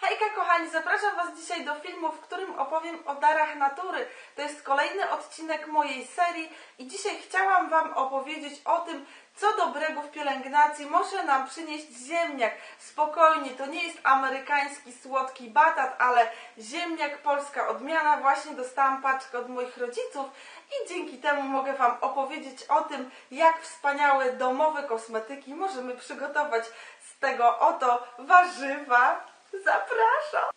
Hejka kochani, zapraszam Was dzisiaj do filmu, w którym opowiem o darach natury. To jest kolejny odcinek mojej serii i dzisiaj chciałam Wam opowiedzieć o tym, co dobrego w pielęgnacji może nam przynieść ziemniak. Spokojnie, to nie jest amerykański słodki batat, ale ziemniak, polska odmiana. Właśnie dostałam paczkę od moich rodziców i dzięki temu mogę Wam opowiedzieć o tym, jak wspaniałe domowe kosmetyki możemy przygotować z tego oto warzywa. Zapraszam!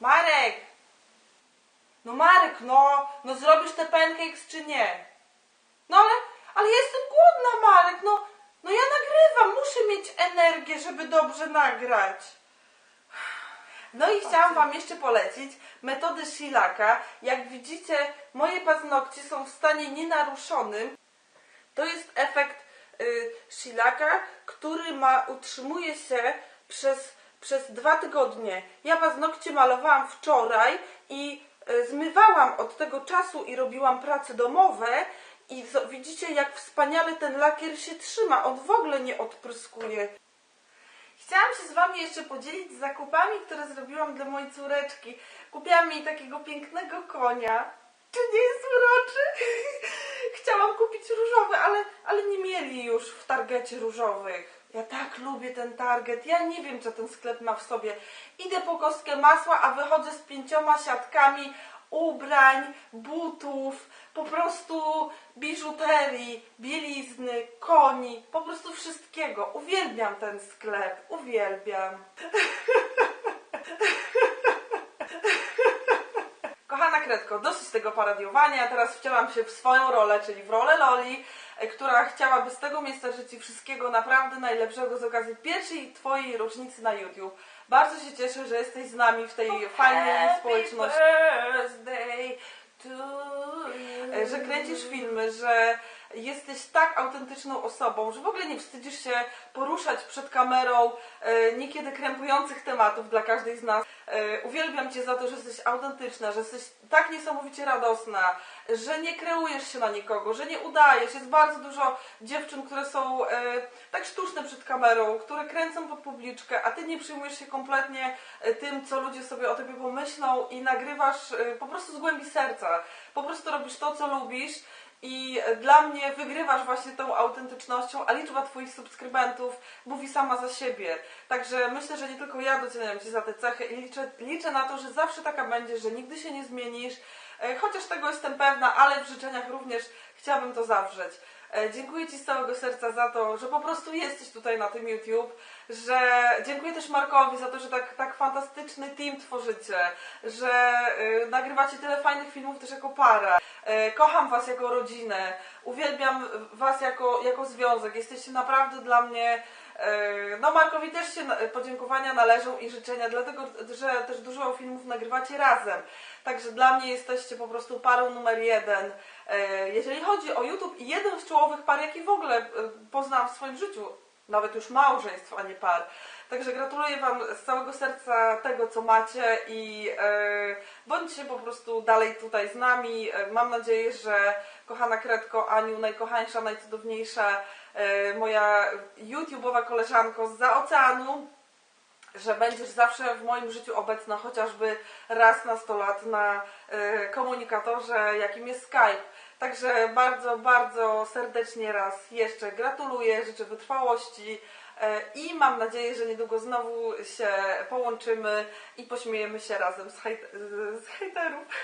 Marek! No Marek, no, no zrobisz te pancakes czy nie? No ale, ale jestem głodna, Marek, no, no ja nagrywam, muszę mieć energię, żeby dobrze nagrać. No i chciałam Wam jeszcze polecić metodę Shilaka. Jak widzicie, moje paznokcie są w stanie nienaruszonym. To jest efekt y, który ma, utrzymuje się przez, przez dwa tygodnie. Ja paznokcie malowałam wczoraj i y, zmywałam od tego czasu i robiłam prace domowe i widzicie jak wspaniale ten lakier się trzyma. On w ogóle nie odpryskuje. Chciałam się z Wami jeszcze podzielić zakupami, które zrobiłam dla mojej córeczki. Kupiłam jej takiego pięknego konia. Czy nie jest uroczy? Chciałam kupić różowy, ale, ale nie mieli już w Targecie różowych. Ja tak lubię ten Target. Ja nie wiem, co ten sklep ma w sobie. Idę po kostkę masła, a wychodzę z pięcioma siatkami ubrań, butów, po prostu biżuterii, bielizny, koni, po prostu wszystkiego. Uwielbiam ten sklep, uwielbiam. Kochana Kretko, dosyć tego paradiowania, teraz wcielam się w swoją rolę, czyli w rolę Loli, która chciałaby z tego miejsca życzyć Ci wszystkiego naprawdę najlepszego z okazji pierwszej Twojej rocznicy na YouTube. Bardzo się cieszę, że jesteś z nami w tej fajnej społeczności. E, Że kręcisz filmy, że jesteś tak autentyczną osobą, że w ogóle nie wstydzisz się poruszać przed kamerą e, niekiedy krępujących tematów dla każdej z nas. E, Uwielbiam Cię za to, że jesteś autentyczna, że jesteś tak niesamowicie radosna, że nie kreujesz się na nikogo, że nie udajesz. Jest bardzo dużo dziewczyn, które są e, tak sztuczne przed kamerą, które kręcą pod publiczkę, a Ty nie przyjmujesz się kompletnie tym, co ludzie sobie o Tobie pomyślą i nagrywasz po prostu z głębi serca. Po prostu robisz to, co lubisz. I e, dla mnie wygrywasz właśnie tą autentycznością, a liczba Twoich subskrybentów mówi sama za siebie. Także myślę, że nie tylko ja doceniam Cię za te cechy i liczę, liczę na to, że zawsze taka będziesz, że nigdy się nie zmienisz. E, Chociaż tego jestem pewna, ale w życzeniach również chciałabym to zawrzeć. E, Dziękuję Ci z całego serca za to, że po prostu jesteś tutaj na tym YouTube, że dziękuję też Markowi za to, że tak, tak fantastyczny team tworzycie, że y, nagrywacie tyle fajnych filmów też jako para. E, Kocham Was jako rodzinę, uwielbiam Was jako, jako związek, jesteście naprawdę dla mnie e, no Markowi też się podziękowania należą i życzenia, dlatego że też dużo filmów nagrywacie razem. Także dla mnie jesteście po prostu parą numer jeden. E, Jeżeli chodzi o YouTube jeden z czołowych par, jaki w ogóle poznałam w swoim życiu, nawet już małżeństw, a nie par. Także gratuluję Wam z całego serca tego, co macie i e, bądźcie po prostu dalej tutaj z nami. E, mam nadzieję, że kochana Kretko, Aniu, najkochańsza, najcudowniejsza, e, moja YouTube'owa koleżanko z oceanu, że będziesz zawsze w moim życiu obecna chociażby raz na 100 lat na komunikatorze, jakim jest Skype. Także bardzo, bardzo serdecznie raz jeszcze gratuluję, życzę wytrwałości i mam nadzieję, że niedługo znowu się połączymy i pośmiejemy się razem z, hejt z hejterów.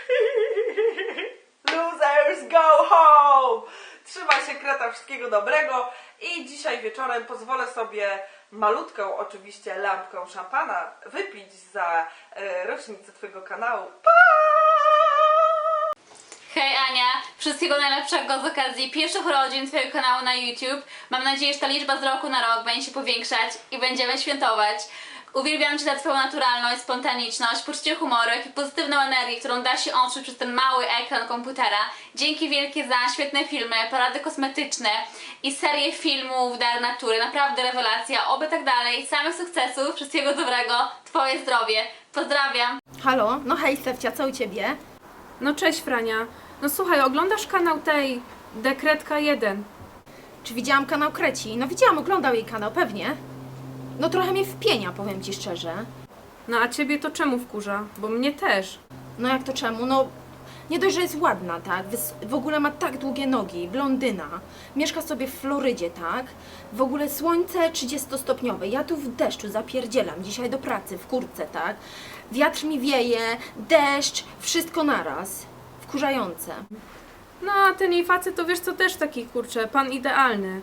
Losers go home! Trzymaj się kreta, wszystkiego dobrego i dzisiaj wieczorem pozwolę sobie malutką oczywiście lampką szampana wypić za e, rocznicę Twojego kanału. Pa! Hej Ania, wszystkiego najlepszego z okazji pierwszych urodzin Twojego kanału na YouTube. Mam nadzieję, że ta liczba z roku na rok będzie się powiększać i będziemy świętować. Uwielbiam Cię za Twoją naturalność, spontaniczność, poczucie humoru, jak i pozytywną energię, którą da się odczuć przez ten mały ekran komputera. Dzięki wielkie za świetne filmy, porady kosmetyczne i serię filmów Dar Natury. Naprawdę rewelacja, oby tak dalej. Samych sukcesów, wszystkiego dobrego, Twoje zdrowie. Pozdrawiam. Halo? No hej Stefcia, co u Ciebie? No cześć Frania. No słuchaj, oglądasz kanał tej Dekretka 1. Czy widziałam kanał Kreci? No widziałam, oglądał jej kanał, pewnie. No trochę mnie wpienia, powiem ci szczerze. No a ciebie to czemu wkurza? Bo mnie też. No jak to czemu? No nie dość, że jest ładna, tak? Wys- w ogóle ma tak długie nogi, blondyna. Mieszka sobie w Florydzie, tak? W ogóle słońce 30-stopniowe. Ja tu w deszczu zapierdzielam dzisiaj do pracy, w kurtce, tak? Wiatr mi wieje, deszcz, wszystko naraz. Wkurzające. No a ten jej facet to wiesz co też taki kurczę, pan idealny.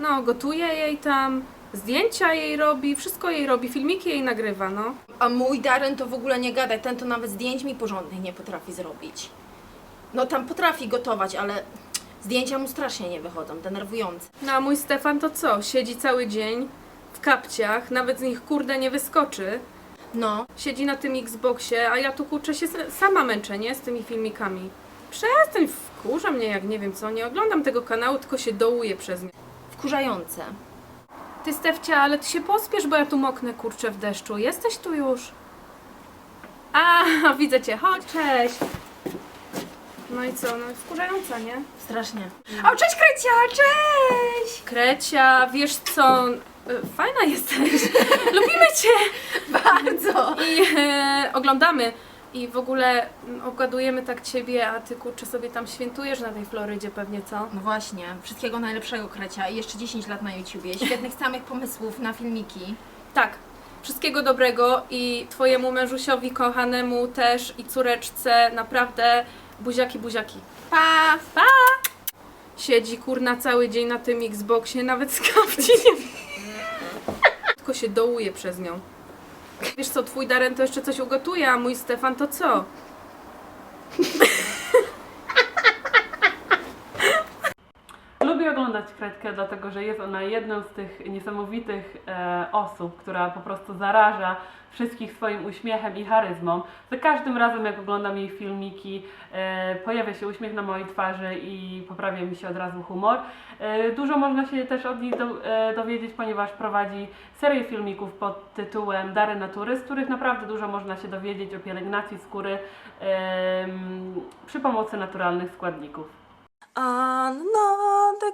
No, gotuje jej tam, zdjęcia jej robi, wszystko jej robi, filmiki jej nagrywa, no. A mój Darren to w ogóle nie gadaj, ten to nawet zdjęć mi porządnych nie potrafi zrobić. No tam potrafi gotować, ale zdjęcia mu strasznie nie wychodzą, denerwujące. No a mój Stefan to co? Siedzi cały dzień w kapciach, nawet z nich kurde nie wyskoczy. No, Siedzi na tym Xboxie, a ja tu kurczę się sama męczę, nie? Z tymi filmikami. Przestań, wkurza mnie jak nie wiem co, nie oglądam tego kanału, tylko się dołuję przez nie. wkurzające. Ty Stefcia, ale ty się pospiesz, bo ja tu moknę kurczę w deszczu. Jesteś tu już? A, widzę cię, chodź, cześć. No i co, no wkurzająca, nie? Strasznie. O, cześć Krecia, cześć! Krecia, wiesz co, y, fajna jesteś, lubimy cię Bardzo. i e, oglądamy. I w ogóle mm, obgadujemy tak ciebie, a ty kurczę sobie tam świętujesz na tej Florydzie pewnie, co? No właśnie, wszystkiego najlepszego Krecia i jeszcze 10 lat na YouTubie. Świetnych samych pomysłów na filmiki. Tak. Wszystkiego dobrego i twojemu mężusiowi kochanemu też i córeczce naprawdę buziaki, buziaki. Pa! Pa! Siedzi kurna cały dzień na tym Xboxie, nawet z kapci nie Tylko się dołuje przez nią. Wiesz co, twój Darren to jeszcze coś ugotuje, a mój Stefan to co? Kredkę, dlatego że jest ona jedną z tych niesamowitych e, osób, która po prostu zaraża wszystkich swoim uśmiechem i charyzmą. Za każdym razem, jak oglądam jej filmiki, e, pojawia się uśmiech na mojej twarzy i poprawia mi się od razu humor. E, dużo można się też od niej do, e, dowiedzieć, ponieważ prowadzi serię filmików pod tytułem Dary Natury, z których naprawdę dużo można się dowiedzieć o pielęgnacji skóry em, przy pomocy naturalnych składników. Anna de.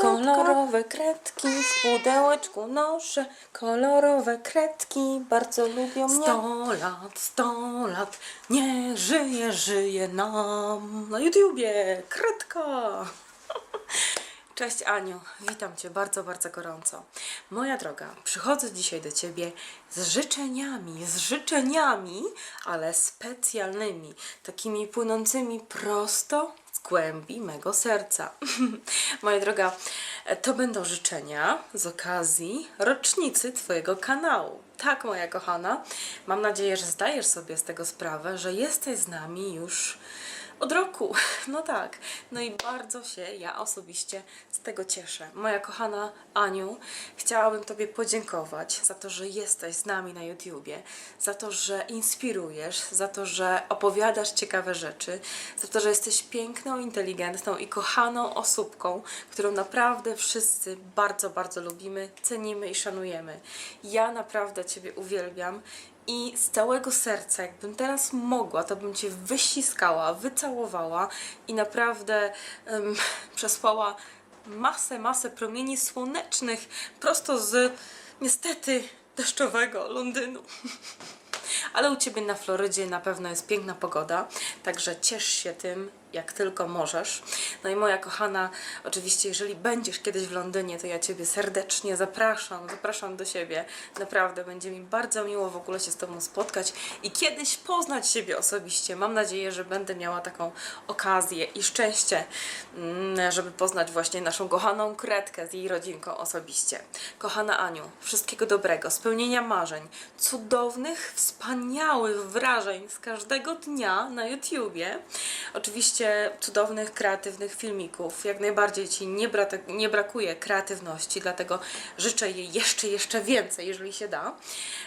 Kolorowe kredki w pudełeczku noszę. Kolorowe kredki bardzo lubią mnie. Sto lat, sto lat, nie żyje, żyje nam. Na YouTubie, kredka. Cześć Aniu, witam Cię bardzo, bardzo gorąco. Moja droga, przychodzę dzisiaj do Ciebie z życzeniami, z życzeniami, ale specjalnymi, takimi płynącymi prosto z głębi mego serca. Moja droga, to będą życzenia z okazji rocznicy Twojego kanału. Tak, moja kochana, mam nadzieję, że zdajesz sobie z tego sprawę, że jesteś z nami już od roku, no tak. No i bardzo się ja osobiście z tego cieszę. Moja kochana Aniu, chciałabym Tobie podziękować za to, że jesteś z nami na YouTubie, za to, że inspirujesz, za to, że opowiadasz ciekawe rzeczy, za to, że jesteś piękną, inteligentną i kochaną osóbką, którą naprawdę wszyscy bardzo, bardzo lubimy, cenimy i szanujemy. Ja naprawdę Ciebie uwielbiam i z całego serca, jakbym teraz mogła, to bym Cię wyściskała, wycałowała i naprawdę em, przesłała masę, masę promieni słonecznych prosto z niestety deszczowego Londynu. Ale u Ciebie na Florydzie na pewno jest piękna pogoda, także ciesz się tym, jak tylko możesz. No i moja kochana, oczywiście, jeżeli będziesz kiedyś w Londynie, to ja Ciebie serdecznie zapraszam, zapraszam do siebie. Naprawdę będzie mi bardzo miło w ogóle się z Tobą spotkać i kiedyś poznać siebie osobiście. Mam nadzieję, że będę miała taką okazję i szczęście, mm, żeby poznać właśnie naszą kochaną Kretkę z jej rodzinką osobiście. Kochana Aniu, wszystkiego dobrego, spełnienia marzeń, cudownych, wspaniałych wrażeń z każdego dnia na YouTubie. Oczywiście cudownych, kreatywnych filmików. Jak najbardziej Ci nie, bra nie brakuje kreatywności, dlatego życzę jej jeszcze, jeszcze więcej, jeżeli się da.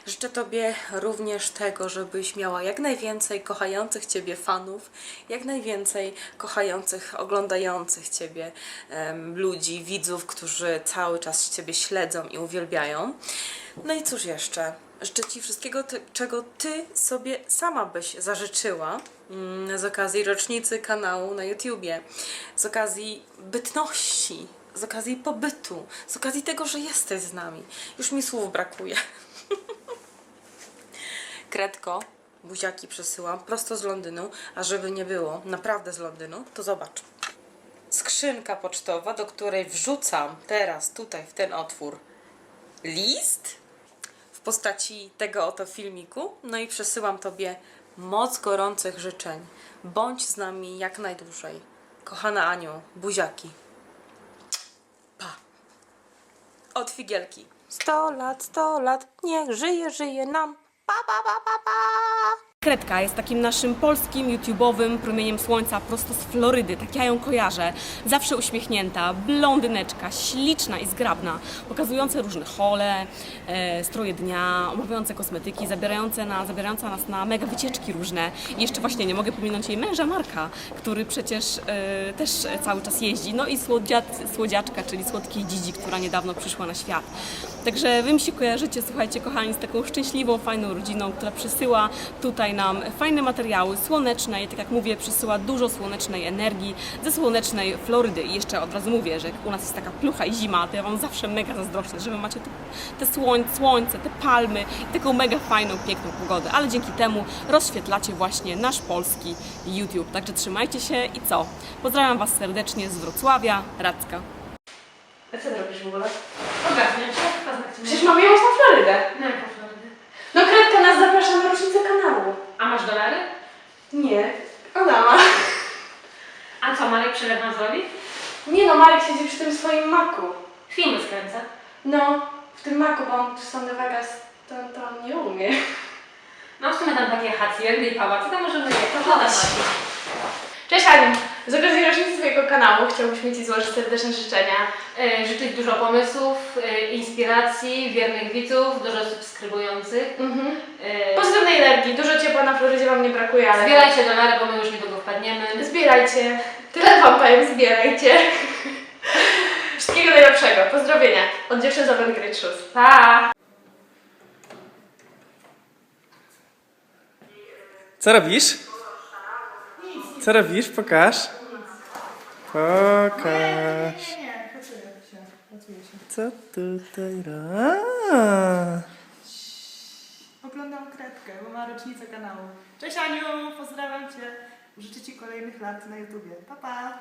Życzę Tobie również tego, żebyś miała jak najwięcej kochających Ciebie fanów, jak najwięcej kochających, oglądających Ciebie em, ludzi, widzów, którzy cały czas Ciebie śledzą i uwielbiają. No i cóż jeszcze? Życzę Ci wszystkiego, ty, czego Ty sobie sama byś zażyczyła mm, z okazji rocznicy kanału na YouTubie, z okazji bytności z okazji pobytu, z okazji tego, że jesteś z nami. Już mi słów brakuje. Kredko, buziaki przesyłam prosto z Londynu, a żeby nie było, naprawdę z Londynu, to zobacz. Skrzynka pocztowa, do której wrzucam teraz tutaj w ten otwór list w postaci tego oto filmiku. No i przesyłam Tobie moc gorących życzeń. Bądź z nami jak najdłużej. Kochana Aniu, buziaki. Pa. Od figielki. 100 lat, 100 lat, niech żyje, żyje nam. Pa, pa, pa, pa, pa. Kredka jest takim naszym polskim, YouTube'owym promieniem słońca prosto z Florydy. Tak ja ją kojarzę. Zawsze uśmiechnięta, blondyneczka, śliczna i zgrabna, pokazująca różne hole, e, stroje dnia, omawiające kosmetyki, zabierające na, zabierająca nas na mega wycieczki różne. I jeszcze właśnie nie mogę pominąć jej męża Marka, który przecież e, też cały czas jeździ. No i słodziac, słodziaczka, czyli słodkiej dzidzi, która niedawno przyszła na świat. Także wy mi się kojarzycie, słuchajcie kochani, z taką szczęśliwą, fajną rodziną, która przysyła tutaj nam fajne materiały słoneczne i tak jak mówię, przysyła dużo słonecznej energii ze słonecznej Florydy. I jeszcze od razu mówię, że u nas jest taka plucha i zima, to ja wam zawsze mega zazdroszczę, że wy macie te, te słoń, słońce, te palmy i taką mega fajną, piękną pogodę. Ale dzięki temu rozświetlacie właśnie nasz polski YouTube. Także trzymajcie się i co? Pozdrawiam was serdecznie z Wrocławia, Radzka. A co robisz w ogóle? Ogarniam się, paznokcie Przecież mamy jechać na Florydę. Na jaką Florydę? No Kredka nas zaprasza na rocznicę kanału. A masz dolary? Nie, Adama. A co, Marek przelewa zrobi? Nie no, Marek siedzi przy tym swoim maku. Filmy skręca. No, w tym maku, bo on w Sony Vegas to, to on nie umie. No w sumie tam takie haciendy i pałace, to możemy je. To chodź. Cześć Aniu! Z okazji rocznicy Twojego kanału chciałbyśmy Ci złożyć serdeczne życzenia. E, życzyć dużo pomysłów, e, inspiracji, wiernych widzów, dużo subskrybujących. Mhm. E, Pozytywnej energii, dużo ciepła na Florydzie Wam nie brakuje, ale... Zbierajcie dolary, bo my już niedługo wpadniemy. Zbierajcie. Tyle Wam powiem, zbierajcie. Wszystkiego najlepszego. Pozdrowienia. Od dziewczyn z Oven Great Shoes. Pa! Co robisz? Co robisz? Pokaż. Pokaż. Co tutaj? Oglądam kredkę, bo ma rocznicę kanału. Cześć Aniu, pozdrawiam Cię. Życzę Ci kolejnych lat na YouTubie. Pa, pa!